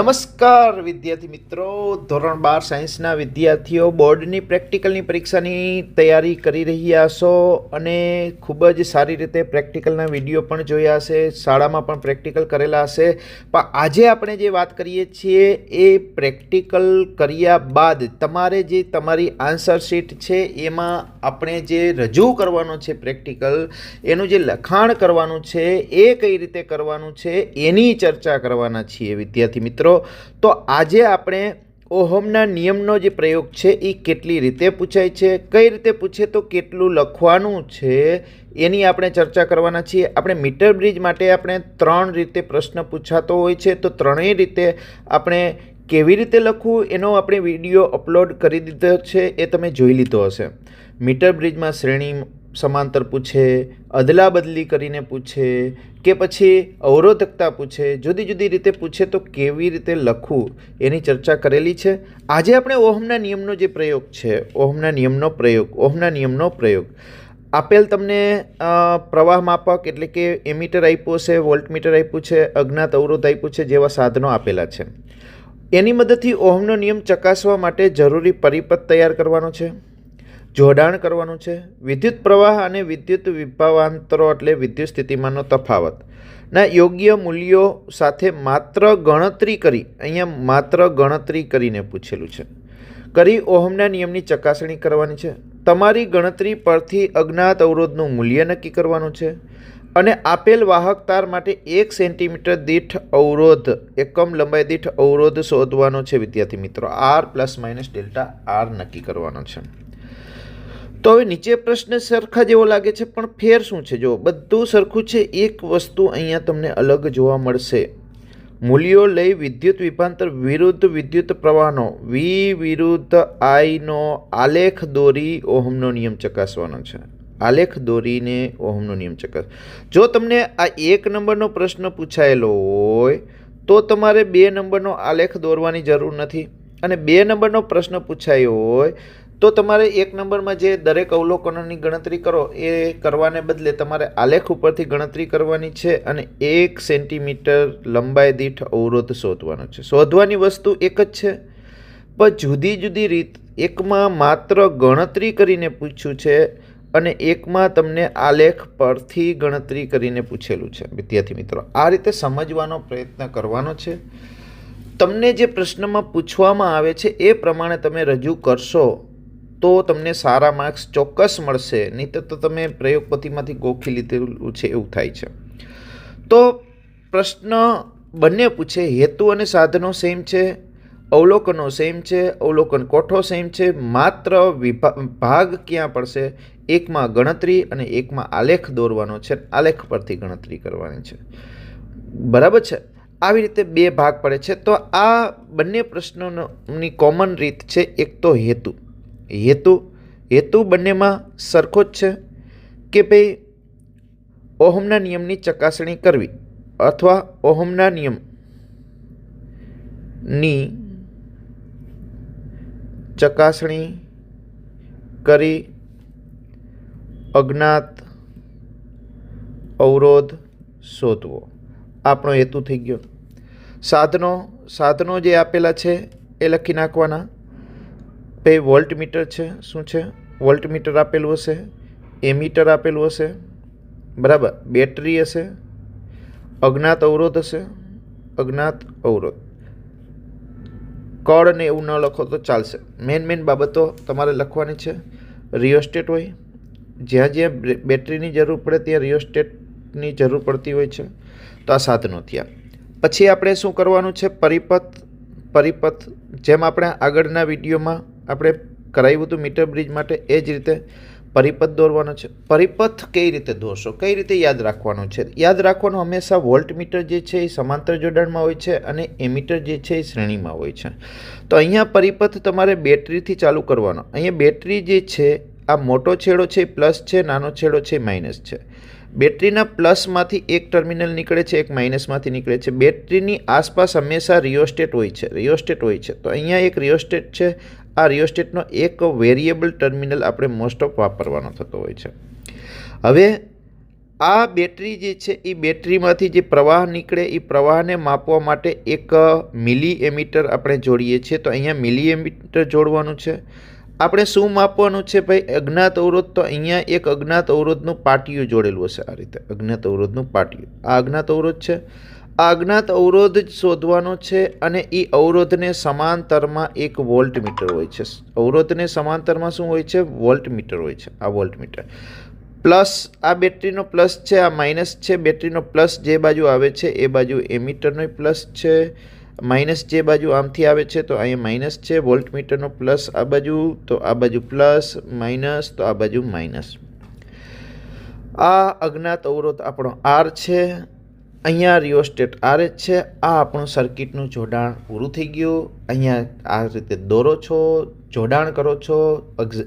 નમસ્કાર વિદ્યાર્થી મિત્રો, ધોરણ બાર સાયન્સના વિદ્યાર્થીઓ બોર્ડની પ્રેક્ટિકલની પરીક્ષાની તૈયારી કરી રહ્યા છો અને ખૂબ જ સારી રીતે પ્રેક્ટિકલના વીડિયો પણ જોયા હશે, શાળામાં પણ પ્રેક્ટિકલ કરેલા હશે. પણ આજે આપણે જે વાત કરીએ છીએ એ પ્રેક્ટિકલ કર્યા બાદ તમારે જે તમારી આન્સર શીટ છે એમાં આપણે જે રજૂ કરવાનો છે પ્રેક્ટિકલ, એનું જે લખાણ કરવાનું છે, એ કઈ રીતે કરવાનું છે, એની ચર્ચા કરવાના છીએ વિદ્યાર્થી મિત્રો. તો આજે આપણે ઓહમના નિયમનો જે પ્રયોગ છે એ કેટલી રીતે પૂછાય છે, કઈ રીતે પૂછે તો કેટલું લખવાનું છે, એની આપણે ચર્ચા કરવાના છીએ. આપણે મીટર બ્રિજ માટે આપણે ત્રણ રીતે પ્રશ્ન પૂછાતો હોય છે, તો ત્રણેય રીતે આપણે કેવી રીતે લખવું એનો આપણે વીડિયો અપલોડ કરી દીધો છે એ તમે જોઈ લીધો હશે. મીટર બ્રિજમાં શ્રેણી સમાંતર પૂછે, અદલા બદલી કરીને પૂછે કે પછી અવરોધકતા પૂછે, જુદી જુદી રીતે પૂછે તો કેવી રીતે લખવું એની ચર્ચા કરેલી છે. આજે આપણે ઓહમના નિયમનો જે પ્રયોગ છે, ઓહમના નિયમનો પ્રયોગ, ઓહમના નિયમનો પ્રયોગ. આપેલ તમને પ્રવાહ માપક એટલે કે એમીટર આપ્યું છે વોલ્ટમીટર આપ્યું છે, અજ્ઞાત અવરોધ આપ્યું છે જેવા સાધનો આપેલા છે. એની મદદથી ઓહમનો નિયમ ચકાસવા માટે જરૂરી પરિપથ તૈયાર કરવાનો છે. જોડાણ કરવાનું છે. વિદ્યુત પ્રવાહ અને વિદ્યુત વિભાવાંતરો એટલે વિદ્યુત સ્થિતિમાનનો તફાવત. ના, યોગ્ય મૂલ્યો સાથે માત્ર ગણતરી કરી, અહીંયા માત્ર ગણતરી કરીને પૂછેલું છે. કરી ઓહમના નિયમની ચકાસણી કરવાની છે. તમારી ગણતરી પરથી અજ્ઞાત અવરોધનું મૂલ્ય નક્કી કરવાનું છે. અને આપેલ વાહક તાર માટે એક સેન્ટીમીટર દીઠ અવરોધ, એકમ લંબાઈ દીઠ અવરોધ શોધવાનો છે, વિદ્યાર્થી મિત્રો. R plus minus delta R નક્કી કરવાનો છે. તો હવે નીચે પ્રશ્ન સરખા જેવો લાગે છે, પણ ફેર શું છે? જો બધું સરખું છે, એક વસ્તુ અહીંયા તમને અલગ જોવા મળશે. મૂલ્યો લઈ વિદ્યુત વિભાંતર વિરુદ્ધ વિદ્યુત પ્રવાહનો વી વિરુદ્ધ આઈનો આલેખ દોરી ઓહમનો નિયમ ચકાસવાનો છે. આલેખ દોરીને ઓહમનો નિયમ ચકાસ. જો તમને આ એક નંબરનો પ્રશ્ન પૂછાયેલો હોય, તો તમારે બે નંબરનો આલેખ દોરવાની જરૂર નથી. અને બે નંબરનો પ્રશ્ન પૂછાયો હોય તો તમારે એક નંબરમાં જે દરેક અવલોકનોની ગણતરી કરો, એ કરવાને બદલે તમારે આલેખ ઉપરથી ગણતરી કરવાની છે અને એક સેન્ટીમીટર લંબાઈ દીઠ અવરોધ શોધવાનો છે. શોધવાની વસ્તુ એક જ છે. પણ જુદી જુદી રીત, એકમાં માત્ર ગણતરી કરીને પૂછ્યું છે અને એકમાં તમને આલેખ પરથી ગણતરી કરીને પૂછેલું છે. વિદ્યાર્થી મિત્રો, આ રીતે સમજવાનો પ્રયત્ન કરવાનો છે. તમને જે પ્રશ્નમાં પૂછવામાં આવે છે, એ પ્રમાણે તમે રજૂ કરશો તો તમને સારા માર્ક્સ ચોક્કસ મળશે, નહીં તો તમે પ્રયોગપતિમાંથી ગોખી લીધેલું છે એવું થાય છે. તો પ્રશ્ન બંને પૂછે, હેતુ અને સાધનો સેમ છે, અવલોકનો સેમ છે, અવલોકન કોઠો સેમ છે, માત્ર વિભા, ભાગ ક્યાં પડશે? એકમાં ગણતરી અને એકમાં આલેખ દોરવાનો છે, આલેખ પરથી ગણતરી કરવાની છે. બરાબર છે? આવી રીતે બે ભાગ પડે છે. તો આ બંને પ્રશ્નોની કોમન રીત છે, એક તો હેતુ. હેતુ હેતુ બંનેમાં સરખો જ છે કે ભાઈ ઓહમના નિયમની ચકાસણી કરવી અથવા ઓહમના નિયમની ચકાસણી કરી અજ્ઞાત અવરોધ શોધવો. આપણો હેતુ થઈ ગયો. સાધનો સાધનો જે આપેલા છે એ લખી નાખવાના. પે વોલ્ટમીટર છે. શું છે? વોલ્ટમીટર આપેલું હશે. એમીટર આપેલું હશે. બરાબર? બેટરી હશે. અજ્ઞાત અવરોધ હશે. અજ્ઞાત અવરોધ. કળ ને એવું ન લખો તો ચાલશે. મેન મેન બાબતો તમારે લખવાની છે. રિયોસ્ટેટ હોય. જ્યાં જ્યાં બેટરીની જરૂર પડે ત્યાં રિયોસ્ટેટની જરૂર પડતી હોય છે. તો આ સાધનો થયા. પછી આપણે શું કરવાનું છે? પરિપથ પરિપથ જેમ આપણે આગળના વિડીયોમાં આપણે કરાવ્યું હતું મીટર બ્રિજ માટે, એ જ રીતે પરિપથ દોરવાનો છે. પરિપથ કઈ રીતે દોરશો? કઈ રીતે યાદ રાખવાનો છે? યાદ રાખવાનું હંમેશા વોલ્ટમીટર જે છે એ સમાંતર જોડાણમાં હોય છે અને એમીટર જે છે એ શ્રેણીમાં હોય છે. તો અહીંયા પરિપથ તમારે બેટરીથી ચાલુ કરવાનો. અહીંયા બેટરી જે છે, આ મોટો છેડો છે, પ્લસ છે, નાનો છેડો છે, માઇનસ છે. બેટરીના પ્લસમાંથી એક ટર્મિનલ નીકળે છે, એક માઇનસમાંથી નીકળે છે. બેટરીની આસપાસ હંમેશા રિયોસ્ટેટ હોય છે, રિયોસ્ટેટ હોય છે. તો અહીંયા એક રિયોસ્ટેટ છે આ રિયોસ્ટેટનો એક વેરિયેબલ ટર્મિનલ આપણે મોસ્ટ ઓફ વાપરવાનો થતો હોય છે. હવે આ બેટરી જે છે એ બેટરીમાંથી જે પ્રવાહ નીકળે એ પ્રવાહને માપવા માટે એક મિલી એમીટર આપણે જોડીએ છીએ. તો અહીંયા મિલી એમીટર જોડવાનું છે. આપણે શું માપવાનું છે ભાઈ? અજ્ઞાત અવરોધ તો અહીંયા એક અજ્ઞાત અવરોધનું પાટિયું જોડેલું હશે આ રીતે. અજ્ઞાત અવરોધનું પાટિયું. આ અજ્ઞાત અવરોધ છે. અજ્ઞાત અવરોધ શોધવાનો છે અને એ અવરોધને સમાંતરમાં એક વોલ્ટ મીટર હોય છે. અવરોધને સમાંતરમાં શું હોય છે? વોલ્ટ મીટર હોય છે. આ વોલ્ટ મીટર પ્લસ આ બેટરીનો પ્લસ છે, આ માઇનસ છે. બેટરીનો પ્લસ જે બાજુ આવે છે એ બાજુ એમીટરનો પ્લસ છે. માઇનસ જે બાજુ આમથી આવે છે તો અહીંયા માઇનસ છે. વોલ્ટ મીટરનો પ્લસ આ બાજુ તો આ બાજુ પ્લસ, માઇનસ તો આ બાજુ માઇનસ. આ અજ્ઞાત અવરોધ આપણો આર છે. અહીંયા રિયોસ્ટેટ આર જ છે. આ આપણું સર્કિટનું જોડાણ પૂરું થઈ ગયું. અહીંયા આ રીતે દોરો છો, જોડાણ કરો છો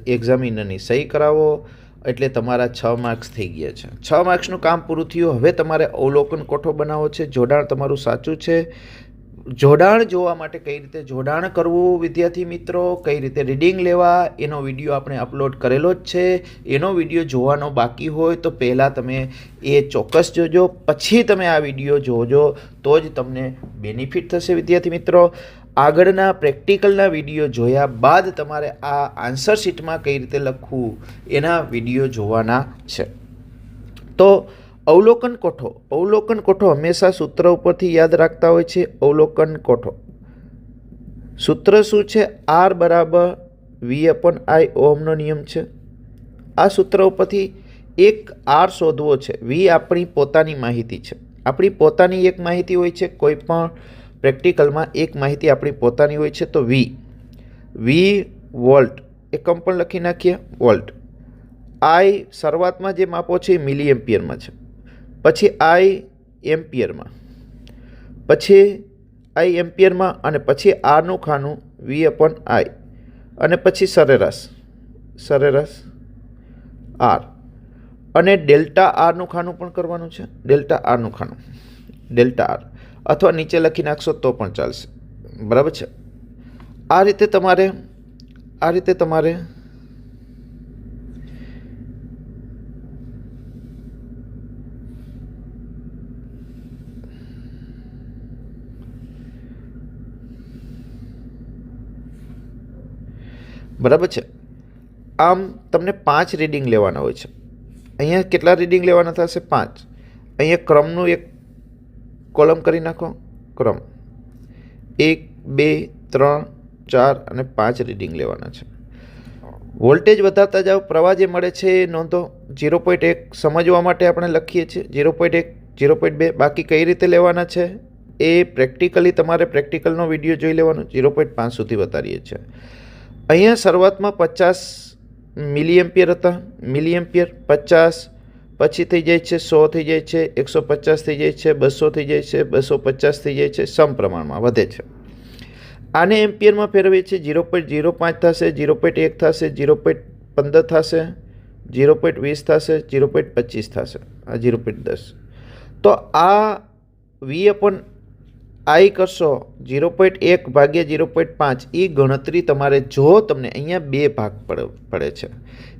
એક્ઝામિનરની સહી કરાવો. એટલે તમારા છ માર્ક્સ થઈ ગયા છે. છ માર્ક્સનું કામ પૂરું થયું. હવે તમારે અવલોકન કોઠો બનાવવો છે. જોડાણ તમારું સાચું છે. જોડાણ જોવા માટે કઈ રીતે જોડાણ કરવું વિદ્યાર્થી મિત્રો, કઈ રીતે રીડિંગ લેવા, એનો વીડિયો આપણે અપલોડ કરેલો જ છે. એનો વીડિયો જોવાનો બાકી હોય તો પહેલાં તમે એ ચોક્કસ જોજો. પછી તમે આ વીડિયો જોજો તો જ તમને બેનિફિટ થશે વિદ્યાર્થી મિત્રો. આગળના પ્રેક્ટિકલના વીડિયો જોયા બાદ તમારે આ આન્સર શીટમાં કઈ રીતે લખવું એના વીડિયો જોવાના છે. તો અવલોકન કોઠો. અવલોકન કોઠો હંમેશા સૂત્ર ઉપરથી યાદ રાખતા હોય છે. અવલોકન કોઠો. સૂત્ર શું છે? આર બરાબર વી અપન આઈ ઓમનો નિયમ છે. આ સૂત્ર ઉપરથી એક આર શોધવો છે. વી આપણી પોતાની માહિતી છે. આપણી પોતાની એક માહિતી હોય છે. કોઈ પણ પ્રેક્ટિકલમાં એક માહિતી આપણી પોતાની હોય છે તો વી. વી વોલ્ટ. એકમ પણ લખી નાખીએ. વોલ્ટ. આઈ શરૂઆતમાં જે માપો છે એ મિલી એમ્પિયરમાં છે. પછી આઈ એમ્પિયરમાં. પછી આઈ એમ્પિયરમાં અને પછી આરનું ખાનું વી અપોન આઈ. અને પછી સરેરાશ. સરેરાશ આર. અને ડેલ્ટા આરનું ખાનું પણ કરવાનું છે. ડેલ્ટા આરનું ખાનું. Delta R. અથવા નીચે લખી નાખશો તો પણ ચાલશે. બરાબર છે? આ રીતે તમારે, આ રીતે તમારે બરાબર છે? આમ તમને પાંચ રીડિંગ લેવાના હોય છે. અહીંયા કેટલા રીડિંગ લેવાના થશે? પાંચ. અહીંયા ક્રમનું એક કોલમ કરી નાખો. ક્રમ. એક, બે, ત્રણ, ચાર અને પાંચ રીડિંગ લેવાના છે. વોલ્ટેજ વધારતા જાઓ. પ્રવાહ જે મળે છે એ નોંધો. ઝીરો પોઈન્ટ એક સમજવા માટે આપણે લખીએ છીએ. ઝીરો પોઈન્ટ એક, ઝીરો પોઈન્ટ બે, બાકી કઈ રીતે લેવાના છે? એ પ્રેક્ટિકલી તમારે પ્રેક્ટિકલનો વીડિયો જોઈ લેવાનો. ઝીરો પોઈન્ટ પાંચ સુધી વધારીએ છીએ. અહીંયા શરૂઆતમાં પચાસ મિલિયમ્પિયર હતા. મિલિયમ્પિયર પચાસ, પછી થઈ જાય છે સો થઈ જાય છે, એકસો પચાસ થઈ જાય છે, બસો થઈ જાય છે, બસો પચાસ થઈ જાય છે સમ પ્રમાણમાં વધે છે. આને એમ્પિયરમાં ફેરવીએ છીએ ઝીરો પોઈન્ટ ઝીરો પાંચ થશે, ઝીરો પોઈન્ટ એક થશે, ઝીરો પોઈન્ટ પંદર થશે, ઝીરો પોઈન્ટ વીસ થશે, ઝીરો પોઈન્ટ પચીસ થશે, આ ઝીરો પોઈન્ટ દસ. તો આ વી અપોન આઈ કરશો ઝીરો પોઈન્ટ એક ભાગ્યા ઝીરો પોઈન્ટ પાંચ એ ગણતરી તમારે જો તમને અહીંયા બે ભાગ પડે છે.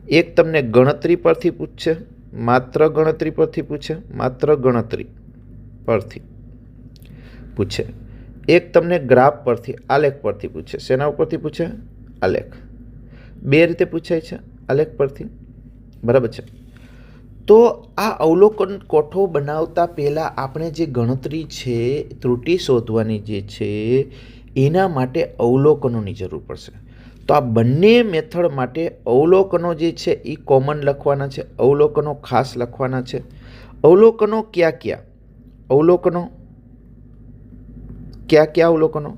એક તમને ગણતરી પરથી પૂછશે, માત્ર ગણતરી પરથી પૂછે, માત્ર ગણતરી પરથી પૂછે. એક તમને ગ્રાફ પરથી, આલેખ પરથી પૂછે. શેના ઉપરથી પૂછે? આલેખ. બે રીતે પૂછાય છે, આલેખ પરથી. બરાબર છે? તો આ અવલોકન કોઠો બનાવતા પહેલાં આપણે જે ગણતરી છે, ત્રુટિ શોધવાની જે છે, એના માટે અવલોકનોની જરૂર પડશે. તો આ બંને મેથડ માટે અવલોકનો જે છે, એ કોમન લખવાના છે, અવલોકનો ખાસ લખવાના છે. અવલોકનો ક્યાં ક્યાં? અવલોકનો? ક્યાં ક્યાં અવલોકનો?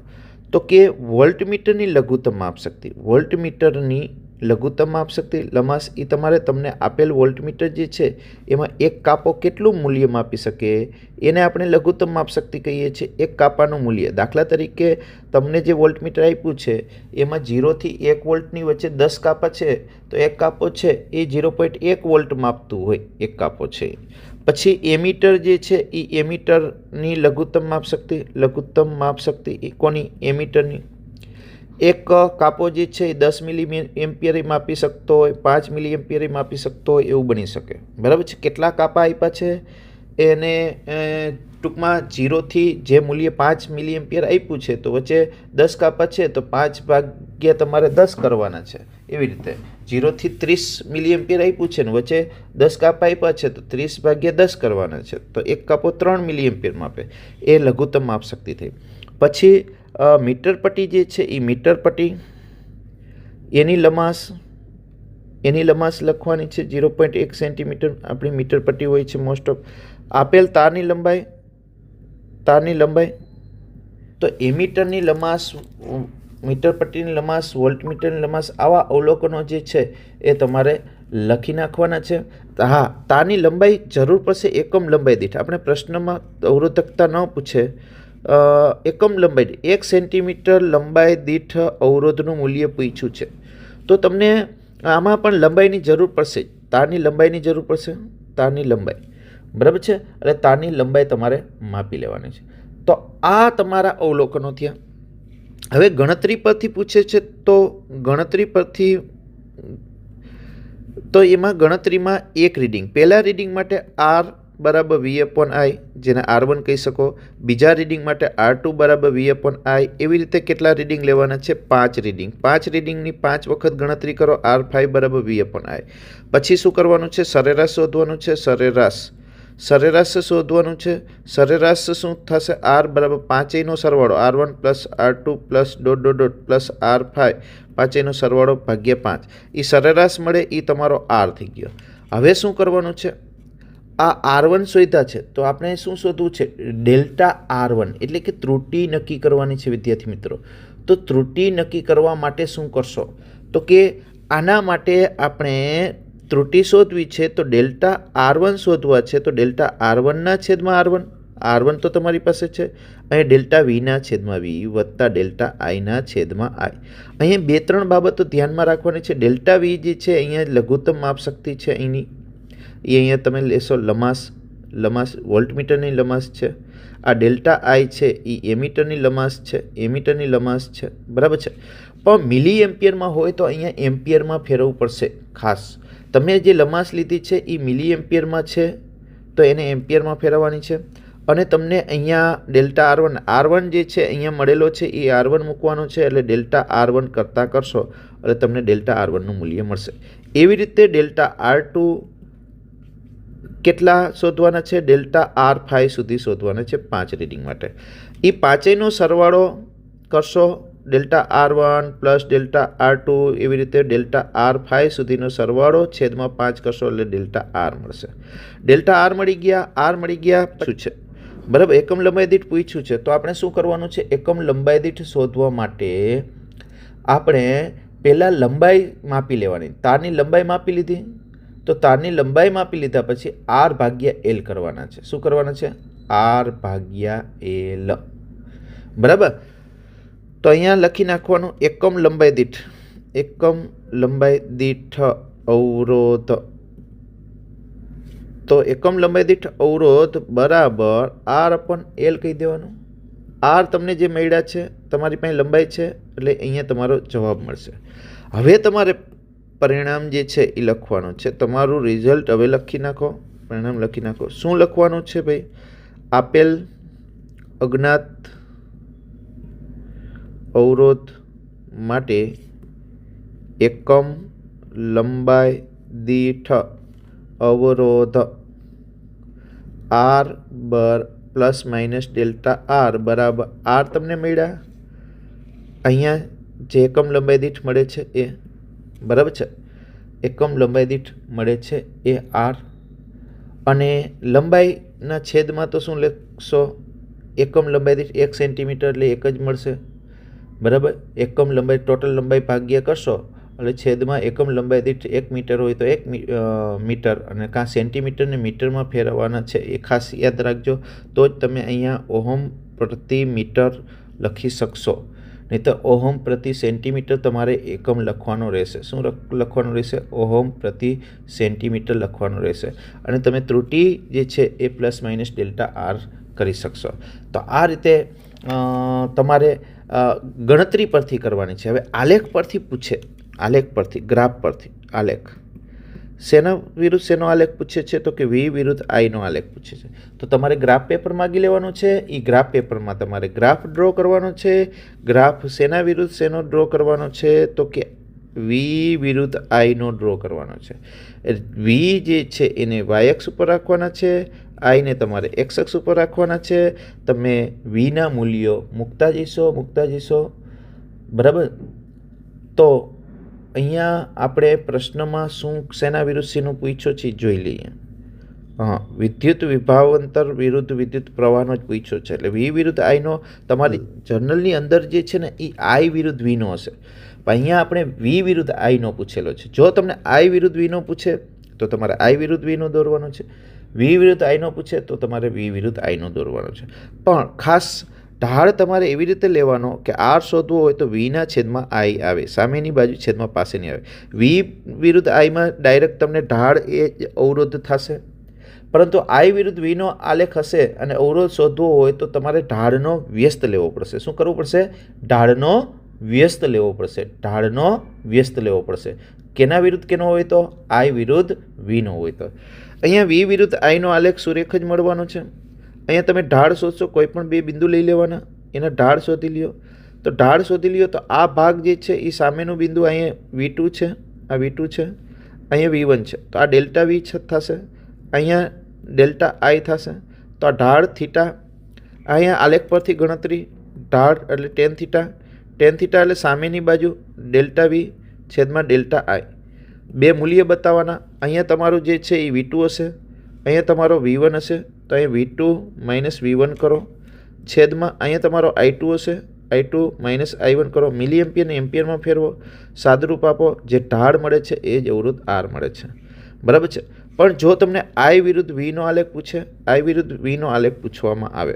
તો કે વોલ્ટમીટરની લઘુત્તમ માપશક્તિ. વોલ્ટમીટરની લઘુત્તમ માપશક્તિ લમાસ એ તમારે તમને આપેલ વોલ્ટમીટર જે છે, એમાં એક કાપો કેટલું મૂલ્ય માપી શકે? એને આપણે લઘુત્તમ માપશક્તિ કહીએ છીએ, એક કાપાનું મૂલ્ય. દાખલા તરીકે તમને જે વોલ્ટમીટર આપ્યું છે, એમાં જીરોથી એક વોલ્ટની વચ્ચે દસ કાપા છે, તો એક કાપો છે, એ ઝીરો પોઈન્ટ એક વોલ્ટ માપતું હોય, એક કાપો છે. પછી એમીટર જે છે એ એમીટરની લઘુત્તમ માપશક્તિ લઘુત્તમ માપશક્તિ એ કોની? એમીટરની. એક કાપો જે છે એ દસ મિલી એમ્પિયરે માપી શકતો હોય, પાંચ મિલી એમ્પિયરે માપી શકતો હોય એવું બની શકે. બરાબર છે? કેટલા કાપા આપ્યા છે? એને ટૂંકમાં જીરોથી જે મૂલ્ય પાંચ મિલી એમ્પિયર આપ્યું છે, તો વચ્ચે દસ કાપા છે, તો પાંચ ભાગ્યા તમારે દસ કરવાના છે. એવી રીતે. જીરોથી ત્રીસ મિલી એમ્પિયર આપ્યું છે ને વચ્ચે દસ કાપા આપ્યા છે, તો ત્રીસ ભાગ્યા દસ કરવાના છે. તો એક કાપો ત્રણ મિલી એમ્પિયર માપે એ લઘુત્તમ માપ શક્તિ થઈ. પછી મીટર પટ્ટી જે છે એ મીટર પટ્ટી. એની લમાસ એની લમાસ લખવાની છે ઝીરો પોઈન્ટ એક સેન્ટીમીટર. આપણી મીટર પટ્ટી હોય છે મોસ્ટ ઓફ આપેલ તારની લંબાઈ તારની લંબાઈ. તો એમીટરની લમાસ, મીટર પટ્ટીની લમાસ, વોલ્ટમીટરની લમાસ, આવા અવલોકનો જે છે એ તમારે લખી નાખવાના છે. હા તારની લંબાઈ જરૂર પડશે એકમ લંબાઈ દીઠ. આપણે પ્રશ્નમાં અવરોધકતા ન પૂછે. એકમ લંબાઈ એક સેન્ટીમીટર લંબાઈ દીઠ અવરોધનું મૂલ્ય પૂછ્યું છે. તો તમને આમાં પણ લંબાઈની જરૂર પડશે. તારની લંબાઈની જરૂર પડશે. તારની લંબાઈ. બરાબર છે? એટલે તારની લંબાઈ તમારે માપી લેવાની છે. તો આ તમારા અવલોકનો થયા. હવે ગણતરી પરથી પૂછે છે તો ગણતરી પરથી તો એમાં ગણતરીમાં એક રીડિંગ. પહેલાં રીડિંગ માટે આર બરાબર વી અપોન આઈ જેને આર વન કહી શકો. બીજા રીડિંગ માટે આર ટુ બરાબર વી અપોન આઈ એવી રીતે કેટલા રીડિંગ લેવાના છે? પાંચ રીડિંગ પાંચ રીડિંગની પાંચ વખત ગણતરી કરો આર ફાઈવ બરાબર વી અપોન આઈ પછી શું કરવાનું છે? સરેરાશ શોધવાનું છે? સરેરાશ. સરેરાશ શોધવાનું છે? સરેરાશ શું થશે? આર બરાબર પાંચેયનો સરવાળો. R one plus R two plus dot dot dot plus R five પાંચેયનો સરવાળો ભાગ્યા પાંચ. એ સરેરાશ મળે એ તમારો આર થઈ ગયો. હવે શું કરવાનું છે? આ આર વન શોધ્યા છે, તો આપણે શું શોધવું છે? ડેલ્ટા આર વન, એટલે કે ત્રુટિ નક્કી કરવાની છે, વિદ્યાર્થી મિત્રો. તો ત્રુટિ નક્કી કરવા માટે શું કરશો? તો કે આના માટે આપણે ત્રુટિ શોધવી છે, તો ડેલ્ટા આર વન શોધવા છે, તો ડેલ્ટા આર વનના છેદમાં આર વન. આર વન તો તમારી પાસે છે. અહીં ડેલ્ટા વીના છેદમાં વી વત્તા ડેલ્ટા આઈના છેદમાં આઈ. અહીંયા બે ત્રણ બાબતો ધ્યાનમાં રાખવાની છે. ડેલ્ટા વી જે છે, અહીંયા લઘુત્તમ માપ શક્તિ છે અહીંની. એ અહીંયા તમે લેશો લમાસ લમાસ વોલ્ટમીટરની લમાસ છે. આ ડેલ્ટા આઈ છે એ એમીટરની લમાસ છે, એમીટરની લમાસ છે. બરાબર છે? પણ મિલી એમ્પિયરમાં હોય તો અહીંયા એમ્પિયરમાં ફેરવવું પડશે ખાસ. તમે જે લમાસ લીધી છે એ મિલી એમ્પિયરમાં છે, તો એને એમ્પિયરમાં ફેરવવાની છે. અને તમને અહીંયા delta R one R one જે છે, અહીંયા મળેલો છે એ આર વન મૂકવાનો છે, એટલે ડેલ્ટા આર વન કરતાં કરશો, એટલે તમને ડેલ્ટા આર વનનું મૂલ્ય મળશે. એવી રીતે ડેલ્ટા આર ટુ કેટલા શોધવાના છે? ડેલ્ટા આર ફાઈવ સુધી શોધવાના છે પાંચ રીડિંગ માટે. એ પાંચેયનો સરવાળો કરશો. Delta R one plus delta R two એવી રીતે ડેલ્ટા આર ફાઈવ સુધીનો સરવાળો છેદમાં પાંચ કરશો એટલે ડેલ્ટા આર મળશે. ડેલ્ટા આર મળી ગયા. આર મળી ગયા શું છે? બરાબર, એકમ લંબાઈ દીઠ પૂછ્યું છે. તો આપણે શું કરવાનું છે? એકમ લંબાઈ દીઠ શોધવા માટે આપણે પહેલાં લંબાઈ માપી લેવાની. તારની લંબાઈ માપી લીધી? તો તારની લંબાઈ માપી લીધા પછી આર ભાગ્યા એલ કરવાના છે. શું કરવાના છે? આર ભાગ્યા એલ. બરાબર? તો અહીંયા લખી નાખવાનું એકમ લંબાઈ દીઠ. એકમ લંબાઈ દીઠ અવરોધ. તો એકમ લંબાઈ દીઠ અવરોધ બરાબર આર અપન એલ કહી દેવાનું. આર તમને જે મળ્યા છે, તમારી પાસે લંબાઈ છે, એટલે અહીંયા તમારો જવાબ મળશે. હવે તમારે પરિણામ જે છે એ લખવાનું છે. તમારું રિઝલ્ટ હવે લખી નાખો. પરિણામ લખી નાખો. શું લખવાનું છે ભાઈ? આપેલ, અજ્ઞાત, અવરોધ માટે એકમ, લંબાઈ, દીઠ, અવરોધ, R bar plus minus delta R બરાબર. આર તમને મળ્યા? અહીંયા જે એકમ, લંબાઈ, દીઠ મળે છે એ બરાબર છે? એકમ લંબાઈ દીઠ મળે છે એ આર. અને લંબાઈના છેદમાં તો શું લખશો? એકમ લંબાઈ દીઠ એક સેન્ટીમીટર એટલે એક જ મળશે. બરાબર? એકમ લંબાઈ, ટોટલ લંબાઈ ભાગ્ય કરશો એટલે છેદમાં એકમ લંબાઈ દીઠ એક મીટર હોય તો એક મીટર. અને કાં સેન્ટીમીટરને મીટરમાં ફેરવવાના છે એ ખાસ યાદ રાખજો. તો જ તમે અહીંયા ઓહમ પ્રતિ મીટર લખી શકશો. નહીં તો ઓહમ પ્રતિ સેન્ટીમીટર તમારે એકમ લખવાનો રહેશે. શું લખ- લખવાનું રહેશે? ઓહમ પ્રતિ સેન્ટીમીટર લખવાનું રહેશે. અને તમે ત્રુટિ જે છે એ પ્લસ માઇનસ ડેલ્ટા આર કરી શકશો. તો આ રીતે તમારે ગણતરી પરથી કરવાની છે. હવે આલેખ પરથી પૂછે. આલેખ પરથી, ગ્રાફ પરથી. આલેખ. શેના વિરુદ્ધ શેનો આલેખ પૂછે છે તો કે વી વિરુદ્ધ આઈનો આલેખ પૂછે છે. તો તમારે ગ્રાફ પેપર માગી લેવાનો છે એ ગ્રાફ પેપરમાં તમારે ગ્રાફ ડ્રો કરવાનો છે, ગ્રાફ શેના વિરુદ્ધ શેનો ડ્રો કરવાનો છે, તો કે વી વિરુદ્ધ આઈનો ડ્રો કરવાનો છે. વી જે છે એને વાય એક્સ ઉપર રાખવાના છે, આઈને તમારે એક્સ એક્સ ઉપર રાખવાના છે, તમે વીના મૂલ્યો મૂકતા જઈશો મૂકતા જઈશો બરાબર? તો અહીંયા આપણે પ્રશ્નમાં શું શેના વિરુદ્ધ શેનું પૂછ્યો છે જોઈ લઈએ. હા, વિદ્યુત વિભાવાંતર વિરુદ્ધ વિદ્યુત પ્રવાહનો જ પૂછ્યો છે. એટલે વી વિરુદ્ધ આઈનો તમારી જર્નલની અંદર જે છે ને એ આઈ વિરુદ્ધ વીનો હશે. પણ અહીંયા આપણે વી વિરુદ્ધ આઈનો પૂછેલો છે. જો તમને આઈ વિરુદ્ધ વીનો પૂછે, તો તમારે આઈ વિરુદ્ધ વીનો દોરવાનો છે. વી વિરુદ્ધ આઈનો પૂછે, તો તમારે વી વિરુદ્ધ આઈનો દોરવાનો છે. પણ ખાસ ઢાળ તમારે એવી રીતે લેવાનો કે આર શોધવો હોય તો વીના છેદમાં આઈ આવે, સામેની બાજુ છેદમાં પાસેની આવે. વી વિરુદ્ધ આઈમાં ડાયરેક્ટ તમને ઢાળ એ અવરોધ થશે. પરંતુ આઈ વિરુદ્ધ વીનો આલેખ હશે અને અવરોધ શોધવો હોય તો તમારે ઢાળનો વ્યસ્ત લેવો પડશે. શું કરવું પડશે? ઢાળનો વ્યસ્ત લેવો પડશે. ઢાળનો વ્યસ્ત લેવો પડશે. કેના વિરુદ્ધ કેનો હોય તો? આઈ વિરુદ્ધ વીનો હોય તો. અહીંયા વી વિરુદ્ધ આઈનો આલેખ સુરેખ જ મળવાનો છે. અહીંયા તમે ઢાળ શોધશો, કોઈ પણ બે બિંદુ લઈ લેવાના, એના ઢાળ શોધી લ્યો. તો ઢાળ શોધી લ્યો, તો આ ભાગ જે છે એ સામેનું બિંદુ અહીંયા વી ટુ છે, આ વી ટુ છે, અહીંયા વી વન છે. તો આ ડેલ્ટા વી થશે, અહીંયા ડેલ્ટા આઈ થશે, તો આ ઢાળ થીટા, અહીંયા આલેખ પરથી ગણતરી, ઢાળ એટલે ટેન થીટા ટેન થીટા એટલે સામેની બાજુ, ડેલ્ટા વી છેદમાં ડેલ્ટા આઈ. બે મૂલ્ય બતાવવાના, અહીંયા તમારું જે છે એ વી હશે અહીંયા તમારો વી વન હશે, તો અહીં V two minus V one કરો. છેદમાં અહીંયા તમારો આઈ ટુ હશે I two minus I one કરો. મિલી એમ્પિયરને એમ્પિયરમાં ફેરવો. સાદરૂપ આપો, જે ઢાળ મળે છે એ જ અવરોધ આર મળે છે. બરાબર છે? પણ જો તમને આઈ વિરુદ્ધ વીનો આલેખ પૂછે આઈ વિરુદ્ધ વીનો આલેખ પૂછવામાં આવે.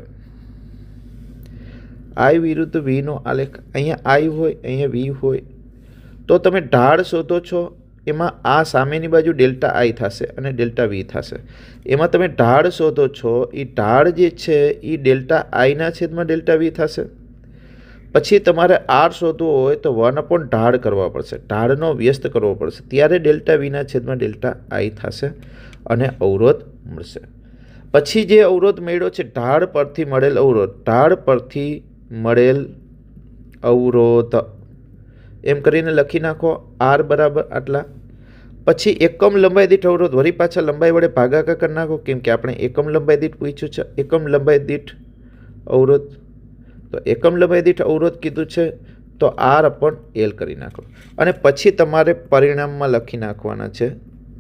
આઈ વિરુદ્ધ વીનો આલેખ, અહીંયા આઈ હોય, અહીંયા વી હોય. તો તમે ઢાળ શોધો છો એમાં આ સામેની બાજુ ડેલ્ટા આઈ થશે અને ડેલ્ટા વી થશે. એમાં તમે ઢાળ શોધો છો એ ઢાળ જે છે એ ડેલ્ટા આઈના છેદમાં ડેલ્ટા વી થશે. પછી તમારે આર શોધવો હોય તો વન અપોન ઢાળ કરવા પડશે. ઢાળનો વ્યસ્ત કરવો પડશે. ત્યારે ડેલ્ટા વીના છેદમાં ડેલ્ટા આઈ થશે અને અવરોધ મળશે. પછી જે અવરોધ મળ્યો છે, ઢાળ પરથી મળેલ અવરોધ. ઢાળ પરથી મળેલ અવરોધ એમ કરીને લખી નાખો, આર બરાબર આટલા. પછી એકમ લંબાઈ દીઠ અવરોધ, વળી પાછા લંબાઈ વડે ભાગાકાર કરી નાખો, કેમ કે આપણે એકમ લંબાઈ દીઠ પૂછ્યું છે. એકમ લંબાઈ દીઠ અવરોધ. તો એકમ લંબાઈ દીઠ અવરોધ કીધું છે, તો આર અપોન એલ કરી નાખો. અને પછી તમારે પરિણામમાં લખી નાખવાના છે.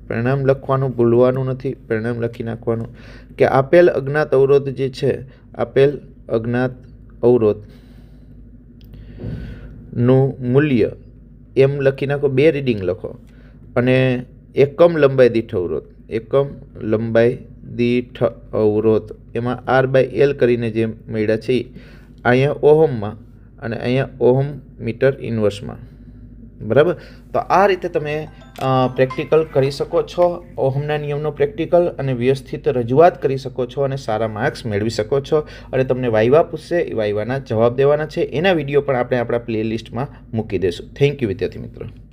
પરિણામ લખવાનું ભૂલવાનું નથી. પરિણામ લખી નાખવાનું કે આપેલ અજ્ઞાત અવરોધ જે છે, આપેલ અજ્ઞાત અવરોધ. નું મૂલ્ય એમ લખી નાખો, બે રીડિંગ લખો. અને એકમ લંબાઈ દીઠ અવરોધ, એકમ લંબાઈ દીઠ અવરોધ, એમાં આર બાય એલ કરીને જે મળ્યા છે અહીંયા ઓહમમાં અને અહીંયા ઓહમ મીટર ઇન્વર્સમાં બરાબર? તો આ રીતે તમે પ્રેક્ટિકલ કરી શકો છો, ઓહમના નિયમનો પ્રેક્ટિકલ અને વ્યવસ્થિત રજૂઆત કરી શકો છો અને સારા માર્ક્સ મેળવી શકો છો. અને તમને વાઇવા પૂછશે, એ વાઇવાના જવાબ દેવાના છે. એના વીડિયો પણ આપણે આપણા પ્લેલિસ્ટમાં મૂકી દઈશું. થેન્ક યુ વિદ્યાર્થી મિત્રો.